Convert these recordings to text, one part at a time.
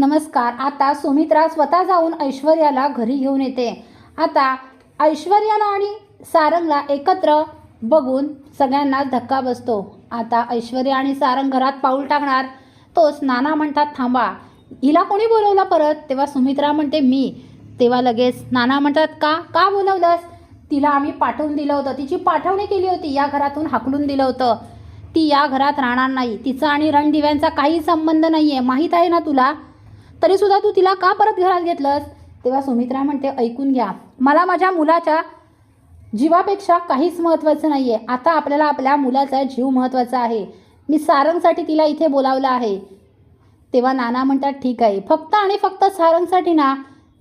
नमस्कार आता सुमित्रा स्वतः जाऊन ऐश्वर्याला घरी घेऊन येते. आता ऐश्वर्याला आणि सारंगला एकत्र बघून सगळ्यांना धक्का बसतो. आता ऐश्वर्या आणि सारंग घरात पाऊल टाकणार. तोच नाना म्हणतात थांबा हिला कोणी बोलवलं परत? तेव्हा सुमित्रा म्हणते मी. तेव्हा लगेच नाना म्हणतात का? का बोलवलंस? तिला आम्ही पाठवून दिलं होतं. तिची पाठवणी केली होती. या घरातून हाकलून दिलं होतं. ती या घरात राहणार नाही. तिचा आणि रणदिव्यांचा काही संबंध नाही आहे माहीत आहे ना तुला? तरीसुद्धा तू तिला का परत घरात घेतलंस? तेव्हा सुमित्रा म्हणते ऐकून घ्या. मला माझ्या मुलाच्या जीवापेक्षा काहीच महत्त्वाचं नाही आहे आता आपल्याला आपल्या मुलाचा जीव महत्त्वाचा आहे. मी सारंगसाठी तिला इथे बोलावलं आहे. तेव्हा नाना म्हणतात ठीक आहे. फक्त आणि फक्त सारंगसाठी ना.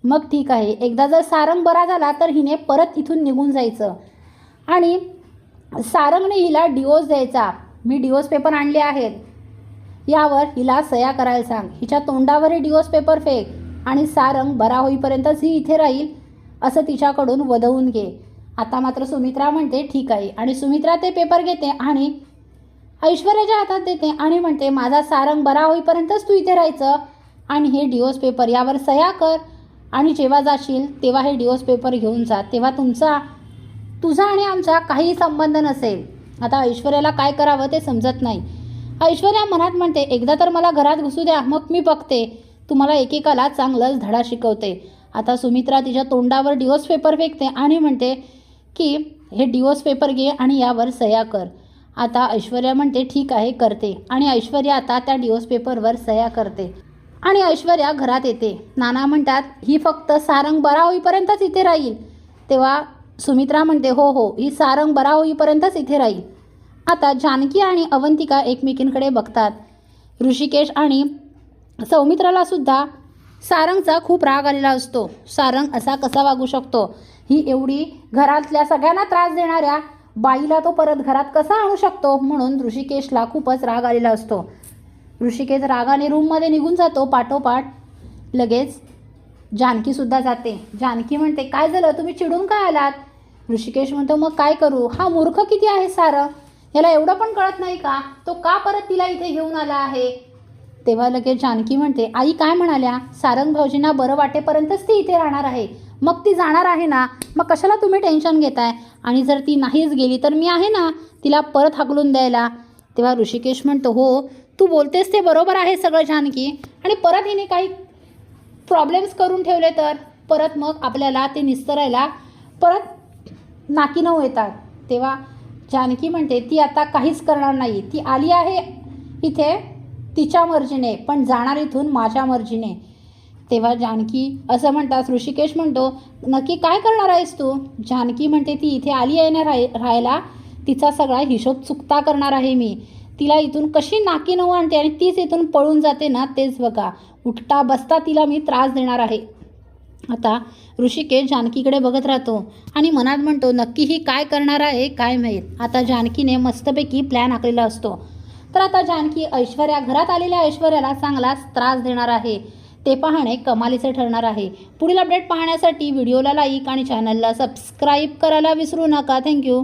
मग ठीक आहे. एकदा जर सारंग बरा झाला तर हिने परत इथून निघून जायचं. आणि सारंगने हिला डिओज द्यायचा. मी डिओज पेपर आणले आहेत. यावर हिला सया करायला सांग. हिच्या तोंडावर हे डिवोर्स पेपर फेक आणि सारंग बरा होईपर्यंतच ही इथे राहील असं तिच्याकडून वधवून घे. आता मात्र सुमित्रा म्हणते ठीक आहे. आणि सुमित्रा ते पेपर घेते आणि ऐश्वर्याच्या हातात देते आणि म्हणते माझा सारंग बरा होईपर्यंतच तू इथे राहायचं आणि हे डिओस पेपर यावर सह्या कर. आणि जेव्हा जाशील तेव्हा हे डिओस पेपर घेऊन जा. तेव्हा तुमचा तुझा आणि आमचा काही संबंध नसेल. आता ऐश्वर्याला काय करावं ते समजत नाही. ऐश्वर्या मनात म्हणते एकदा तर मला घरात घुसू द्या मग मी बघते. तुम्हाला एकेकाला चांगलंच धडा शिकवते. आता सुमित्रा तिच्या तोंडावर डिवोर्स पेपर फेकते आणि म्हणते की हे डिवोर्स पेपर घे आणि यावर सह्या कर. आता ऐश्वर्या म्हणते ठीक आहे करते. आणि ऐश्वर्या आता त्या डिवोर्स पेपरवर सह्या करते. आणि ऐश्वर्या घरात येते. नाना म्हणतात ही फक्त सारंग बरा होईपर्यंतच इथे राहील. तेव्हा सुमित्रा म्हणते हो हो ही सारंग बरा होईपर्यंतच इथे राहील. आता जानकी आणि अवंतिका एकमेकींकडे बघतात. ऋषिकेश आणि सौमित्राला सुद्धा सारंगचा खूप राग आलेला असतो. सारंग असा कसा वागू शकतो? ही एवढी घरातल्या सगळ्यांना त्रास देणाऱ्या बाईला तो परत घरात कसा आणू शकतो? म्हणून ऋषिकेशला खूपच राग आलेला असतो. ऋषिकेश रागाने रूममध्ये निघून जातो. पाठोपाठ लगेच जानकीसुद्धा जाते. जानकी म्हणते काय झालं? तुम्ही चिडून काय आलात? ऋषिकेश म्हणतो मग काय करू? हा मूर्ख किती आहे सारं? याला एवढं पण कळत नाही का? तो का परत तिला इथे घेऊन आला आहे? तेव्हा लगेच जानकी म्हणते आई काय म्हणाल्या? सारंग भाऊजींना बरं वाटेपर्यंतच ती इथे राहणार आहे. मग ती जाणार आहे ना? मग कशाला तुम्ही टेन्शन घेताय? आणि जर ती नाहीच गेली तर मी आहे ना? तिला परत हाकलून द्यायला. तेव्हा ऋषिकेश म्हणतो हो तू बोलतेस ते बरोबर आहे सगळं जानकी. आणि परत हिने काही प्रॉब्लेम्स करून ठेवले तर? परत मग आपल्याला ते निस्तरायला परत नाकीनऊ येतात तेव्हा जानकी म्हणते ती आता काहीच करणार नाही. ती आली आहे इथे तिच्या मर्जीने पण जाणार इथून माझ्या मर्जीने. तेव्हा जानकी असं म्हणतात ऋषिकेश म्हणतो नक्की काय करणार आहेस तू? जानकी म्हणते ती इथे आली आहे ना राय राहायला? तिचा सगळा हिशोब चुकता करणार आहे मी. तिला इथून कशी नाकी नऊ आणते आणि तीच इथून पळून जाते ना तेच बघा. उठता बसता तिला मी त्रास देणार आहे. आता ऋषिकेश जानकीकडे बघत राहतो आणि मनात म्हणतो नक्की ही काय करणार आहे काय माहीत? आता जानकीने मस्तपैकी प्लॅन आखलेला असतो. तर आता जानकी ऐश्वर्या घरात आलेल्या ऐश्वर्याला चांगलाच त्रास देणार आहे. ते पाहणे कमालीचे ठरणार आहे. पुढील अपडेट पाहण्यासाठी व्हिडिओला लाईक आणि चॅनलला सबस्क्राईब करायला विसरू नका. थँक्यू